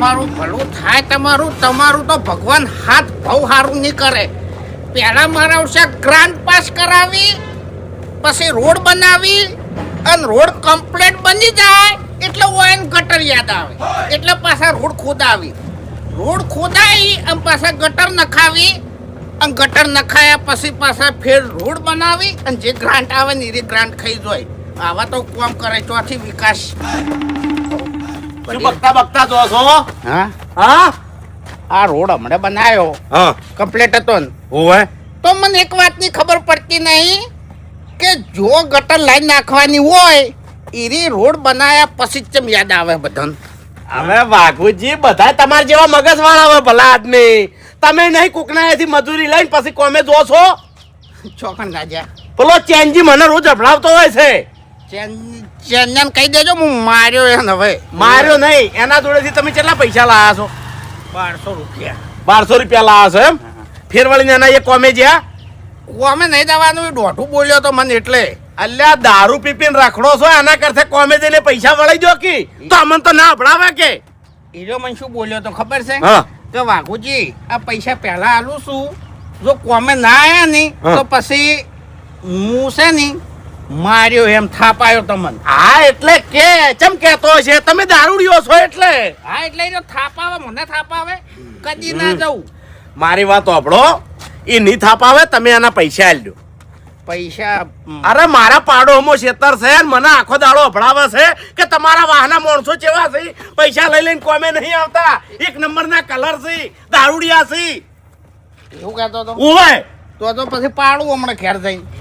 તમારું ભલું થાય તમારું તમારું તો ભગવાન હાથ બહુ સારું નહીં કરે પહેલા મારા આવશે ગ્રાન્ટ પાસ કરાવી, પછી રોડ બનાવી, અને રોડ કમ્પ્લેટ બની જાય, એટલે ઓયન ગટર યાદ આવે. એટલે પાછા રોડ ખોદાવી. રોડ ખોદાવી અને પાછા ગટર નખાવી, અને ગટર નખાયા પછી પાછા ફેર રોડ બનાવી, અને જે ગ્રાન્ટ આવે ને એ ગ્રાન્ટ ખાઈ જોઈ આવા તો કોમ કરે ચોથી વિકાસ. શું બકતા બકતા જો છો? હા? હા? આ રોડ હમણાં બનાવ્યો. હા. કમ્પ્લીટ હતો ને. તો મને એક વાતની ખબર પડતી નહીં કે જો ગટર લાઈન નાખવાની હોય એરી રોડ બનાયા પછી ચમ યાદ આવે બધાને? હવે વાઘુજી બધા તમારા જેવા મગજ વાળા હવે ભલા આદમી. તમે નહીં કુકનાએથી મજૂરી લઈને પછી કોમે જો છો? ચોકન રાજા. પેલો ચેનજી મને રોજ અભડાવતો હોય છે. ચેન્નન કહી દેજો હું માર્યો એને હવે. માર્યો નહીં. એના જોડેથી તમે કેટલા પૈસા લાયા છો? બારસો રૂપિયા. બારસો રૂપિયા લાયા છો એમ? ફેરવળીને એના એ કોમે જ્યાં? કોમે નહીં દેવાનું દોઢું બોલ્યો તો મને એટલે. અલ્યા દારૂ પીપીને રખડો છો એના કરતા કોમે જઈને પૈસા વળી દો કે? તો અમને તો ના અભડાવે કે. હીરો મને શું બોલ્યો તો ખબર છે? તો કે વાઘુજી આ પૈસા પહેલા આલું છું. જો કોમે ના આયા નહીં તો પછી હું છે ની માર્યો એમ થાપાયો તમને. હા એટલે કે ચમ કેતો છે તમે દારૂડિયો છો એટલે. હા એટલે જો થાપાવે મને થાપાવે. કદી ના જવું. મારી વાત સાંભળો એ નહીં થાપાવે તમે એના પૈસા આલ્યો પૈસા અરે મારા પાડોમાં છેતર છે મને આખો દાડો અભડાવે છે કે તમારા વાહના માણસો જેવા છે. પૈસા લઈ લઈને કોમે નહીં આવતા. એક નંબરના કલર છે દારૂડિયા છે. એવું કહેતો તો. ઓવે તો તો પછી પાડું હમણાં ઘેર જઈને. હા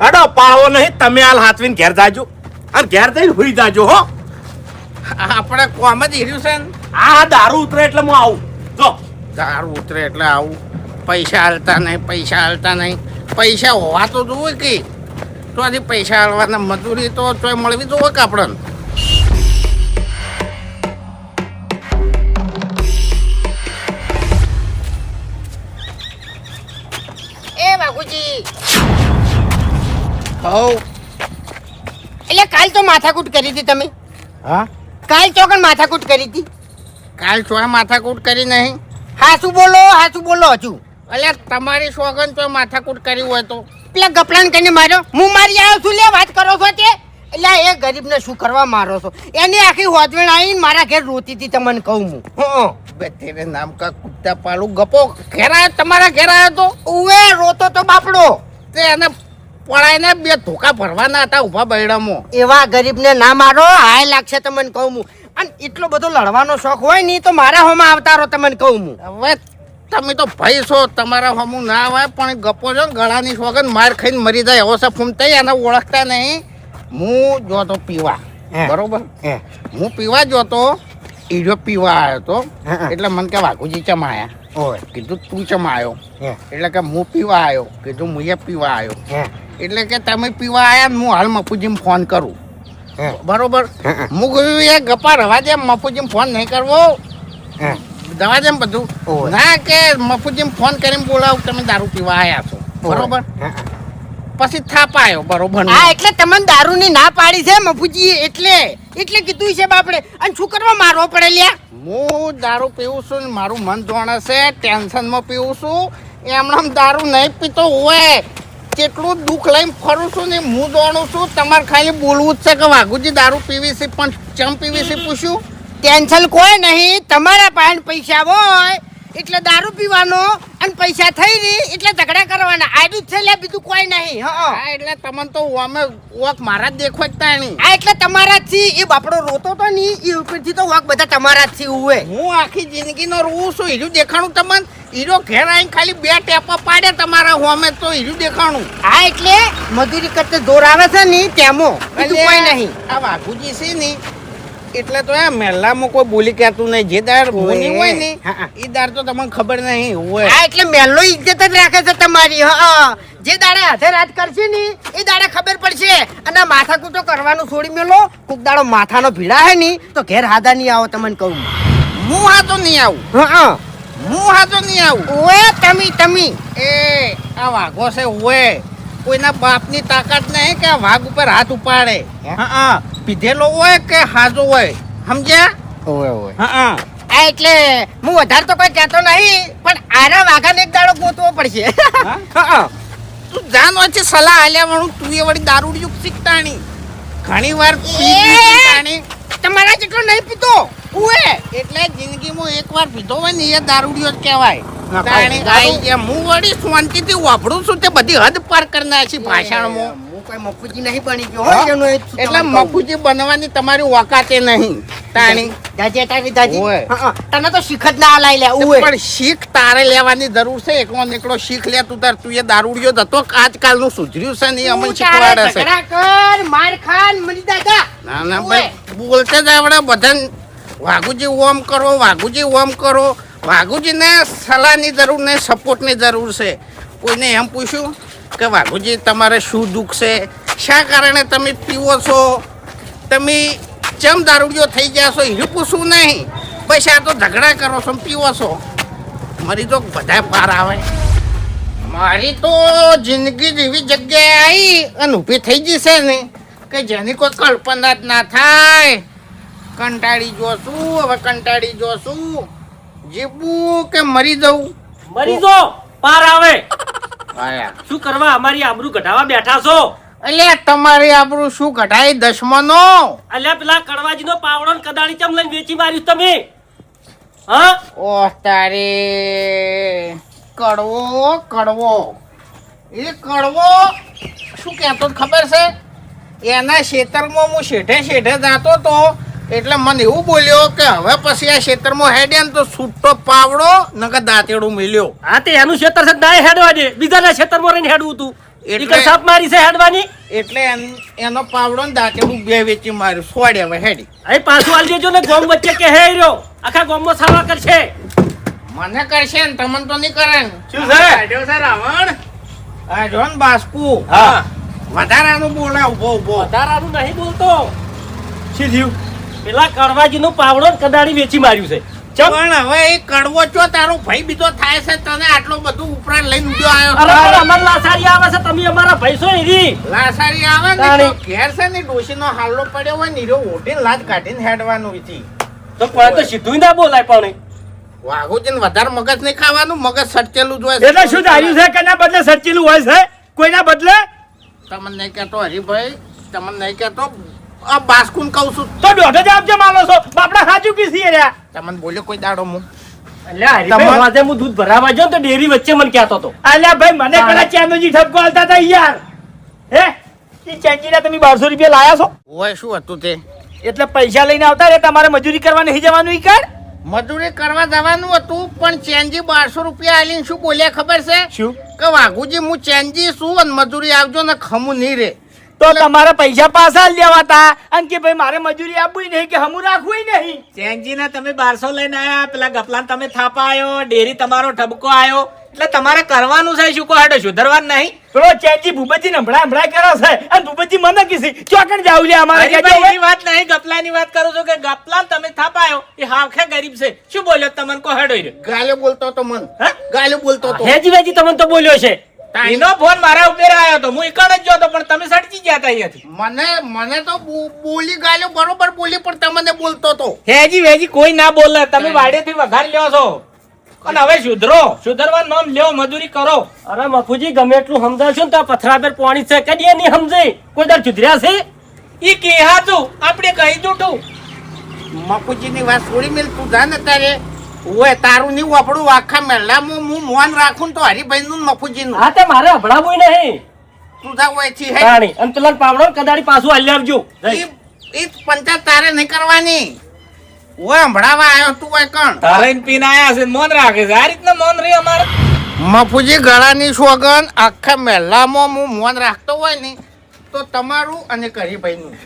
અડો પાવો નહીં તમે હાલ હાથવીને ઘેર જાજો. અને ઘેર જઈને હોઈ જાજો હો. આપણે કોમ જ હીર્યું છે આ દારૂ ઉતરે એટલે હું આવું. જો. દારૂ ઉતરે એટલે આવું. પૈસા હાલતા નહીં પૈસા હાલતા નહીં. પૈસા હોવા તો જોવે કે. તો આથી પૈસા હાલવાના મજૂરી તો તોય મળવી જોવે કે આપણને? હવ. એટલે કાલ તો માથાકૂટ કરી હતી તમે? હા? કાલ ચોકન માથાકૂટ કરી હતી? કાલ ચોય માથાકૂટ કરી નહીં. હા શું બોલો હા શું બોલો હજુ. એટલે તમારી સોગન તો માથાકૂટ કરી હોય તો. પેલા ગપલાન કરીને માર્યો હું મારી આવ્યો છું લે વાત કરો છો તે? એટલે એ ગરીબને શું કરવા મારો છો? એની આખી હોજવણ આવીને મારા ઘેર રોતી હતી તમને કહું હું. હં. બે નામ કા કુત્તા પાલું ગપો ઘેર તમારા ઘેર આવ્યો તો? ઉવે રોતો તો બાપડો. તે એને પડાઈને બે ધોકા ભરવાના હતા ઊભા બૈડામાં. એવા ગરીબને ના મારો હાય લાગશે તમને કહું હું. અને એટલો બધો લડવાનો શોખ હોય નહીં તો મારા હોમાં આવતારો તમને કહું હું. હવે તમે તો ભાઈ છો તમારા હમું ના આવે પણ ગપો છો ને ગળાની સોગન માર ખાઈને મરી જાય એવો સા ફૂમ થઈ એને ઓળખતા નહીં. હું જોતો પીવા બરોબર? હું. પીવા જોતો ઈજો પીવા આવ્યો તો હે, હે. એટલે મને કે વાઘુજી ચમ આયા? ઓય કીધું તું ચમ આવ્યો એટલે કે હું પીવા આવ્યો કીધું હું પીવા આવ્યો એટલે કે તમે પીવા આવ્યા ને હું હાલ મફુજીને ફોન કરું. બરોબર? હે, કહ્યું એ ગપા રવા દે મફુજીને ફોન નહીં કરવો. દવા જેમ બધું. ના કે મફુજીને ફોન કરીને બોલાવ તમે દારૂ પીવા આવ્યા છો. બરોબર. પછી થાપ આવ્યો બરોબર હા એટલે તમને દારૂની ના પાડી છે મફુજી એટલે. એટલે કીધું છે બાપડે. અને શું કરવા મારવો પડે લ્યા હું દારૂ પીવું છું ને મારું મન જોણે છે ટેન્શનમાં પીવું છું. એમણે દારૂ નહીં પીતો હોય. કેટલું દુઃખ લઈને ફરું છું ને હું દોડું છું તમારે ખાલી બોલવું જ છે કે વાઘુજી દારૂ પીવી છે પણ ચમ પીવી છે પૂછ્યું? ટેન્શન કોઈ નહીં તમારા પાસે પૈસા હોય એટલે દારૂ પીવાનો અને પૈસા થઈ રહી એટલે ઝઘડા કરવાના. આડું છે લ્યા બીજું કોઈ નહીં હા એટલે તમને તો અમે વોક મારા જ દેખો જ તાણી. આ એટલે તમારા જ છે. એ બાપડો રોતો તો નહીં એ ઉપરથી તો વોક બધા તમારા જ છે ઉવે. હું આખી જિંદગીનો રહું છું હીરું દેખાણું તમને? હીરો ઘેર આવીને ખાલી બે ટેપા પાડે તમારા હોમે તો હીરું દેખાણું. હા એટલે મજૂરી કરતા જોર આવે છે ને તેમો. બીજું કોઈ નહીં. આ વાઘુજી છે ને એટલે તો આ મહેલામાં કોઈ બોલી કહેતું નહીં. જે દાર બોની હોય ને. એ દાર તો તમને ખબર નહીં હોય. હા એટલે મહેલનો ઇજ્જત જ રાખે છે તમારી હા જે દાડે હાથે રાત કરશે ને એ દાડે ખબર પડશે. અને માથાકૂટો કરવાનું છોડી મેલો. કોક દાડો માથાનો ભીડા હે ની તો ઘેર હાદા નહીં આવો તમને કહું. હું હાથો નહીં આવું. હા હું. હાથો નહીં આવું. ઓએ તમી તમી. એ આ વાઘો છે ઓએ કોઈના બાપની તાકાત નહીં કે વાઘ ઉપર હાથ ઉપાડે. હા? પીધેલો હોય કે હાજો હોય? સમજ્યા? ઓય ઓય હા હા. આ એટલે હું વધારે તો કોઈ કહેતો નહીં પણ આરા વાઘાને એક દાડો ગોતવો પડશે. હા તું જાન વચ્ચે સલાહ આલ્યા વાળું તું એ વળી દારૂડિયું શીખતાણી. ઘણી વાર તમારા જેટલો નહીં પીતો. ઉએ એટલે જિંદગીમાં એકવાર પીધો હોય ને એ દારૂડિયો જ કહેવાય. હું વળી શાંતિથી વાપરું છું તે બધી હદ પાર કરનાર નાખી ભાષણમાં. મફુજી નહીં બની ગયો હો, એનું એ જ છું એટલે મફુજી બનવાની તમારી ઓકાતે નહીં તાણી. દાદી તારી દાદી ઓય. હા, હા. તને તો શીખ જ ના લાઈ લે પણ શીખ તારે લેવાની જરૂર છે એકલો નીકળો શીખ લે તું તાર તું એ દારૂડિયો હતો આજકાલનું સુધર્યું છે ને અમને શીખવાડે છે. માર ખાન મરી દાદા ના ના ભાઈ બોલતે જ આવડે બધાને વાઘુજી ઓમ કરો, વાઘુજી ઓમ કરો. વાઘુજીને સલાહની જરૂર નહીં સપોર્ટની જરૂર છે. કોઈને એમ પૂછ્યું કે વાઘુજી, તમારે શું દુઃખ છે? શા કારણે તમે પીવો છો? તમે ચમ દારૂડિયો થઈ ગયા છો? એ પૂછવું નહીં. બસ આ તો ઝઘડા કરો છો, પીવો છો. મારી તો બધા પાર આવે. મારી તો જિંદગી જેવી જગ્યાએ આવી અને ઊભી થઈ જશે ને, કે જેની કોઈ કલ્પના જ ના થાય. કંટાળી જોશું હવે કંટાળી જોશું જીવવું કે મરી જવું? મરી જો પાર આવે. શું કરવા અમારી આબરૂ ઘટાવા બેઠા છો? એટલે તમારી આબરૂ શું કઢાઈ દસમનો અલ્યા પેલા કડવાજીનો પાવડો ને કદાળી ચમ લઈને વેચી માર્યું તમે? હા? ઓહ તારે. કડવો કડવો. એ કડવો શું કહેતો હતો ખબર છે? એના ખેતરમાં હું શેઠે શેઠે જાતો તો એટલે મને એવું બોલ્યો કે હવે પછી આ ખેતરમાં હેડે ને તો છૂટો પાવડો નકર દાંતેડું મિલ્યો. હા તે એનું ક્ષેત્ર છે ના હેડવા દે. બીજાના ખેતરમાં રહીને હેડવું તું. એટલે- સાપ મારી છે હેડવાની? એટલે એનો પાવડો ને દાંતેડું બે વેચી માર્યું. સોડે હવે હેડી. અહીં પાછું આલી દેજો ને ગોમ વચ્ચે કે હે રહ્યો. આખા ગોમમાં સારવાર કરશે. મને કરશે ને તમને તો નહીં કરે શું છે? હેડ્યો છે રાવણ. આ જો ને બાસ્કુ. હા. વધારાનું બોલે ઊભો ઊભો. વધારાનું નહીં બોલતો. શું થયું? પેલા કડવાજી નું પાવડો કદાળી વેચી માર્યું છે. પણ હવે એ કડવો છો તારો ભાઈ બીજો થાય છે તને આટલો બધું ઉપરાંત લઈને ઉડ્યો આવ્યો. પણ અમાર લાસારી આવે છે તમે અમારા પૈસો એરી લાસારી આવે ને. તો ઘેર છે ને ડોશીનો હાલ્લો પડ્યો હોય ને હીરો ઓઢીને લાજ કાઢીને હેડવાનું હતી તો પણ તો સીધું ના બોલાય પણ. વાઘુજીને વધારે મગજ નહીં ખાવાનું મગજ સટકેલું જ હોય એટલે શું ધાર્યું છે કે ના બદલે સર્ચેલું હોય છે? કોઈના બદલે? તમને કહેતો હરીભાઈ તમને નહીં કહેતો આ બાસ્કુન કહું છું. તો દોઢ જ આપજે માલો છો. બાપડા સાચું કીધી રહ્યા તમને બોલ્યો કોઈ દાડો હું એટલે હું દૂધ ભરાવા જાઉં તો ડેરી વચ્ચે મને કહેતો હતો અલ્યા ભાઈ મને પેલા ચેનોજી ઠપકો આલતા હતા યાર. હે? એ ચેનજીના તમે બારસો રૂપિયા લાયા છો? હોય શું હતું તે? એટલે પૈસા લઈને આવતા રે તમારે મજૂરી કરવા નહીં જવાનું ઈ કાઢ મજૂરી કરવા જવાનું હતું પણ ચેન્જી બારસો રૂપિયા આલીને શું બોલ્યા ખબર છે? શું? કે વાઘુજી હું ચેન્જી છું અને મજૂરી આવજો ને ખમું નહીં રે. તો તમારે પૈસા પાછા લેવાતા. અને કે ભાઈ મારે મજૂરી આપવી નહીં કે હમું રાખવું નહીં? ચેનજી ને તમે બારસો લઈને આયા પેલા ગપલાન તમે થાપા આવ્યો ડેરી તમારો ઠબકો આયો. એટલે તમારે કરવાનું છે શું કહો? હડો સુધરવાનું નહીં. તો ચેનજી ભૂપતજી હમણાં હમણાં કરો છે. અને ભૂપતજી મને કીધી ચોકણ જાવ લે અમારે. એની વાત નહીં ગપલાની વાત કરું છું કે ગપલાન તમે થાપાયો એ હાવખે ગરીબ છે. શું બોલ્યો તમને કહો હેડો ગાલે બોલતો તો મન. હે? ગાલે બોલતો તો. હેજી વેજી તમને તો બોલ્યો છે. એનો ફોન મારા ઉપર આવ્યો હતો હું એકણ જ જોતો પણ તમે સડકી ગયા હતા અહીંયાથી. મને મને તો બો- બોલી ગાલ્યો બરોબર બોલી પણ તમને બોલતો તો. હેજી વેજી કોઈ ના બોલે તમે વાડેથી વઘાર લ્યો છો. અને હવે સુધરો સુધરવાનું નામ લ્યો મજૂરી કરો. અરે મફુજી ગમે એટલું સમજાવશો ને તો પથરા પર પાણી છે કદી નહીં સમજે. કોઈ દર સુધર્યા છે? ઈ કહેવાતું આપણે કહી જૂઠું મફુજીની વાત છોડી મેલ તું જાને તારે ઓય તારું નહીં વાપડું આખા મેળામાં હું મોન રાખું તો હરિભાઈ નું મફુજી નું હા તે મારે અભડાવું નહીં. તું જા ઓયથી હે. રાણી અને પેલા પાવડો ને પાછું હાલી આવજો. ઈ ઈ પંચાયત તારે નહીં કરવાની. ઓય હંભળાવા આવ્યો તું ઓય કણ. ધરાઈને પીને આયા છે મૌન રાખે છે. આ રીતના મૌન રહી અમારે. મફુજી ગળાની સોગન આખા મહેલામાં હું મોન રાખતો હોય ને તો તમારું અને કરીભાઈનું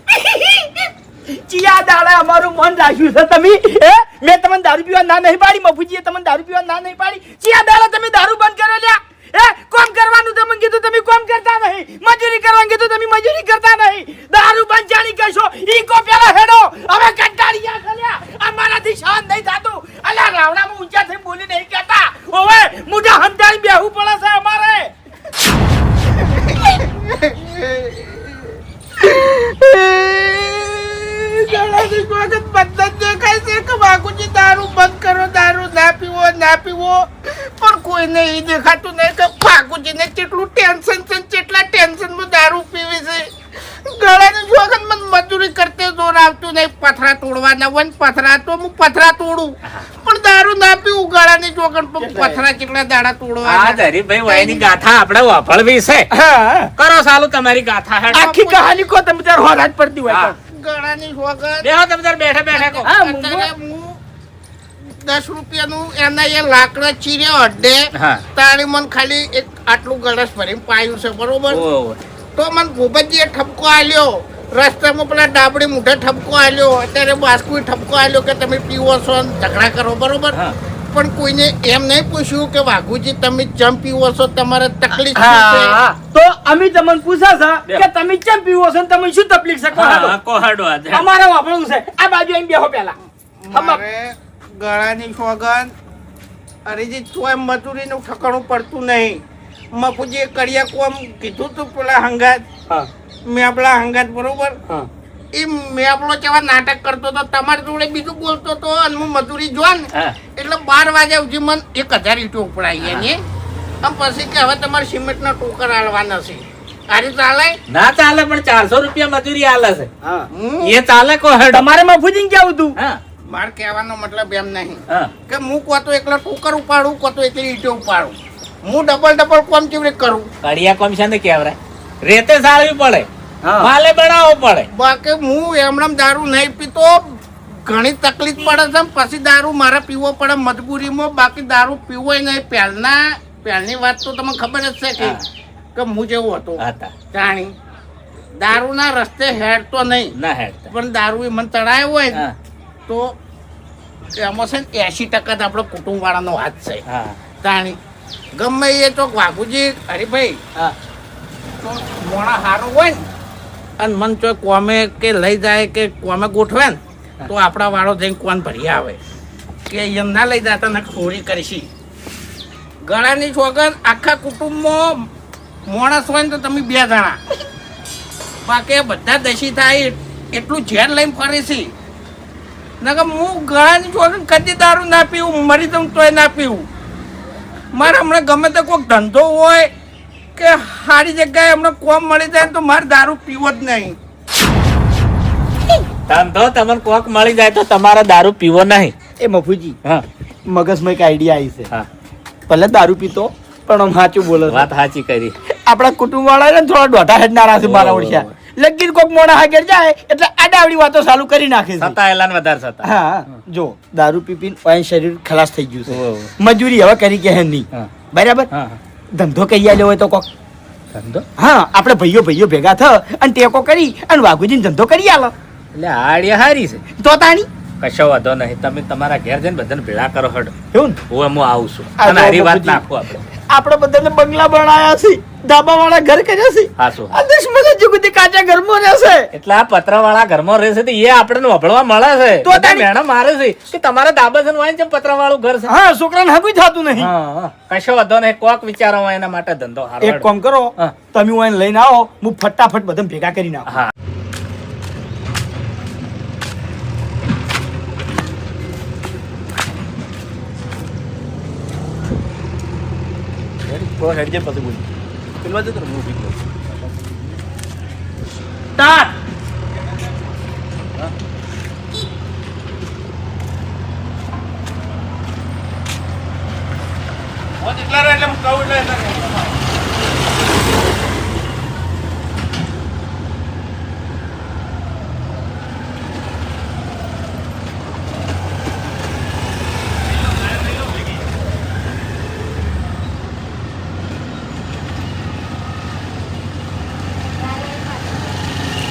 ચિયા દાડા અમારું મન રાખ્યું છે. તમે, હે? મેં તમને દારૂ પીવા ના નહીં પાડી, મફુજીએ તમને દારૂ પીવા ના નહીં પાડી. ચિયા દાડા તમે દારૂ બંધ કરો લ્યા. હે? કોમ કરવાનું તમે કીધું, તમે કોમ કરતા નહીં. મજૂરી કરવાનું કીધું, તમે મજૂરી કરતા નહીં. દારૂ બંધ જાણી કહેશો, ઈ કો પેલા હેડો. હવે કંટાળી ગયા ખલ્યા અમારાથી સહન નહીં થતું. અલ્યા રાવણામાં ઊંચા થઈ બોલી નહીં કહેતા. ઓવે મુઢા હંતાળી બેહવું પડે છે અમારે ગળાની સોગન બધા જ દેખાય છે ના પીવો પણ એ દેખાતું નહીં કે ફાકુજીને કેટલું ટેન્શન છે કેટલા ટેન્શનમાં દારૂ પીવે છે. ગળાની જોગન મને મજૂરી કરતે જોર આવતું નહીં પથરા તોડવાના હોય ને પથરા તો હું પથરા તોડું. પણ દારૂ ના પીવું ગળાની જોગન પણ પથરા કેટલા દાડા આ તોડવાના હરીભાઈ વાયની ગાથા આપણે વાપરવી છે. કરો સાલું તમારી ગાથા આખી કહાની કો તમે તાર હોરાજ પડતી હોય ગળાની જોગન બેહો તમે તાર બેઠા બેઠા કહો. હું દસ રૂપિયાનું એના એ લાકડા ચીર્યા અડધે તારે મને ખાલી એક આટલું ગળસ ભરીને પાયું છે બરોબર? તો મને ભૂપતજીએ ઠપકો આલ્યો. રસ્તામાં પેલા ડાબડી મૂઢે ઠપકો આલ્યો. અત્યારે બાસ્કુ ઠપકો આલ્યો કે તમે પીવો છો ઝઘડા કરો બરોબર. પણ કોઈને એમ નહીં પૂછ્યું કે વાઘુજી તમે ચમ પીવો છો? તમારે તકલીફ તો અમે તમને પૂછા છે. કે તમે ચમ પીવો છો તમે શું તકલીફ છે. અમારે વાપરવું છે. આ બાજુ એમ બેહો પેલા મારે ગળાની સોગન અરેજી એમ મજૂરીનું ઠકાણું પડતું નહીં. મફુજીએ કડિયા કોમ કીધું તું પેલા હંગાત? હા. મેપલા હંગાત બરોબર? હા. એ મેપલો કેવા નાટક કરતો તો તમારી જોડે બીજું બોલતો તો અને હું મજૂરી જોન હા. એટલે બાર વાગ્યા સુધી મને એક હજાર ઈટો ઉપડાઈ એની. આમ પછી કે હવે તમારે સિમેન્ટના ટોકર આલવાના છે. આ રીતે ચાલે? ના ચાલે પણ ચારસો રૂપિયા મજૂરી આલે છે. હા. હું એ ચાલે કહો હેડો. તમારે મફુજીને કેવું તું? હા. મારે કહેવાનો મતલબ એમ નહીં. કે હું કો તો એકલા ટોકર ઉપાડું કો એકલી ઈંટો ઉપાડું. હું ડબલ ડબલ કોમ કેવી રીતે કરું? કડિયા કોમ છે ને કેવરાય રેતે સાળવી પડે. માલે બનાવવો પડે. બાકી હું એમણામ દારૂ નહીં પીતો. ઘણી તકલીફ પડે છે પછી દારૂ મારે પીવો પડે મજબૂરીમાં. બાકી દારૂ પીવો નહીં. પહેલના પહેલની વાત તો તમને ખબર જ છે કે કે હું જેવો હતો. જાણી. દારૂના રસ્તે હેડતો નહીં. ના હેડ પણ દારૂ એ મને ચડાયો હોય ને તો એમાં છે ને એસી ટકા તો આપણો કુટુંબવાળાનો હાથ છે. તાણી. ગમે એ તો વાઘુજી હરીભાઈ હા. તો મોણા હારો હોય ને અને મન તો કોમે કે લઈ જાય કે કોમે ગોઠવે ને તો આપણા વાળો જઈને કોણ ભરી આવે. કે એમ ના લઈ જતા ને ચોરી કરીશી. ગળાની છોકર આખા કુટુંબમાં માણસ હોય ને તો તમે બે જણા. બાકી બધા દશી થાય એટલું ઝેર લઈને ફરે છે નકર હું ગળાની છોગન કદી દારૂ ના પીવું મરી દઉં તોય ના પીવું. મારે હમણાં ગમે તે કોઈક ધંધો હોય કે સારી જગ્યાએ હમણાં કોમ મળી જાય તો મારે દારૂ પીવો જ નહીં. ધંધો તમને કોક મળી જાય તો તમારે દારૂ પીવો નહીં. એ મફુજી હા. મગજમાં એક આઈડિયા આવી છે. હા. ભલે દારૂ પીતો પણ હું સાચું બોલો વાત સાચી કરી. આપણા કુટુંબ વાળા ને થોડા દોઢા હેડનારા છે મારા ઓળખ્યા. લગીન કોક મોડા હાગેર જાય એટલે આડાવડી વાતો ચાલુ કરી નાખે છે. સતા એલાન વધારે સતા. હા જો દારૂ પી પીને ઓય શરીર ખલાસ થઈ ગયું છે. મજૂરી હવે કરી કે નહીં. બરાબર? ધંધો કઈ આલ્યો હોય તો કોક. ધંધો? હા આપણે ભાઈઓ ભાઈઓ ભેગા થ અને ટેકો કરી અને વાઘુજીને ધંધો કરી આલો. એટલે આડિયા હારી છે. તો તાણી? કશો વાંધો નહીં. તમે તમારા ઘેર જઈને બધાને ભેળા કરો હડ. કેવું હું હું આવું છું. અને હારી વાત. નાખો આપણે. આપણે બધાને બંગલા બનાયા છે. ધાબા વાળા ઘર કર્યા છે. હા શું? આ દુશ્મન જુગતી કાચા ઘરમાં રહેશે એટલે આ પતરા વાળા ઘરમાં રહેશે તો એ આપણને વભળવા મળે છે. તો મેડમ મારે છે કે તમારા દાબાજન હોય ને પતરા વાળું ઘર છે. હા છોકરાને હગું થતું નહીં. હા હા. કશો વાંધો નહીં. કોક વિચારો એના માટે ધંધો હારો એક કામ કરો. તમે હું લઈને આવો. હું ફટાફટ બધા ભેગા કરી નાખું હા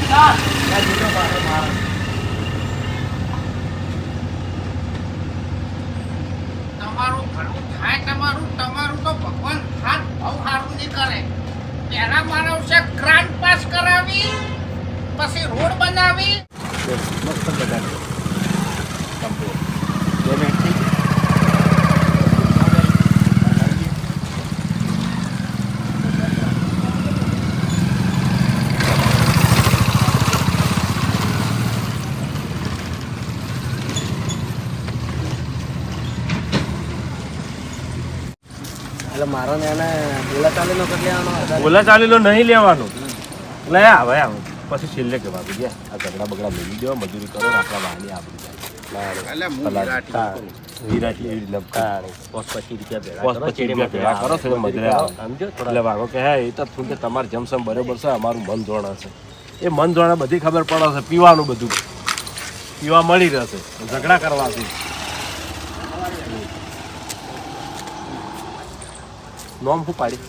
સ્ટાર્ટ તમારું ભલું થાય તમારું તમારું તો ભગવાન હાથ નહીં કરે. પહેલા માનવ છે ગ્રાન્ટ પાસ કરાવી પછી રોડ બનાવી. એટલે મારો ને એને બોલા ચાલીનો કરી લેવાનો બોલા ચાલીનો નહીં લેવાનું. લે આવે આવે. પછી છેલ્લે કહેવા બીજે આ ઝઘડા બગડા લઈ દેવા મજૂરી કરો ને આપણા વાહની આપણી કે તમારે જમસમ બરોબર છે અમારું મન જોણા છે એ મન જોણા બધી ખબર પડે છે પીવાનું બધું. પીવા મળી રહેશે. ઝઘડા કરવાથી. નોમ શું પાડી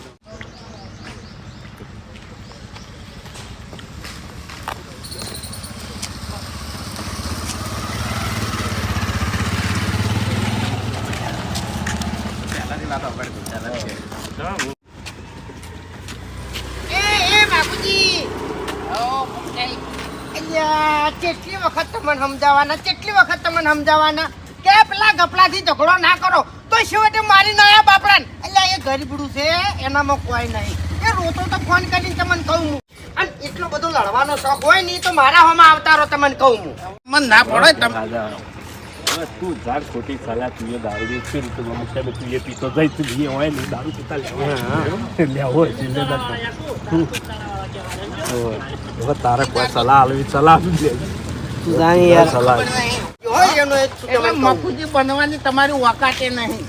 કેટલી વખત તમને સમજાવવાના, કેટલી વખત તમને સમજાવવાના? કે પેલા ગપલાથી ઝઘડો ના કરો, તો છેવટે મારી ના બાપડા ગરીબડું છે એનામાં કોઈ નહીં. એ રોતો તો ફોન કરીને તમને કહું હું. અને એટલો બધો લડવાનો શોખ હોય નહીં તો મારા હોમાં આવતા રહો તમને કહું હું. મને ના પડે તમે તું ઝાડ ખોટી સલાહ તું દારૂ ની ફીર તું તું એ પીતો જઈ તું એ હોય ને દારૂ પીતા લેવા લેવો જિલ્લેદાર તારે કોઈ સલાહ આલવી સલાહ આપી દે. તું જાણી યાર હોય એનો એક એટલે મફુજી બનવાની તમારી વકાતે નહીં.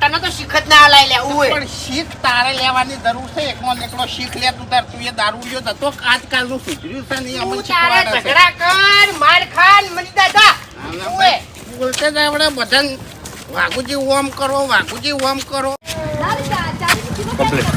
તને તો શીખ જ ના હલાય લે પણ શીખ તારે લેવાની જરૂર છે. એકનો ને શીખ લે તું તાર. તું એ દારૂ લ્યો. તો આજકાલનું સુધર્યું છે ને અમને શીખવાડે ઝઘડા કર માર ખાન મની દાદા. બોલતે જ આપણે બધાને વાઘુજી ઓમ કરો વાઘુજી ઓમ કરો. કમ્પ્લીટ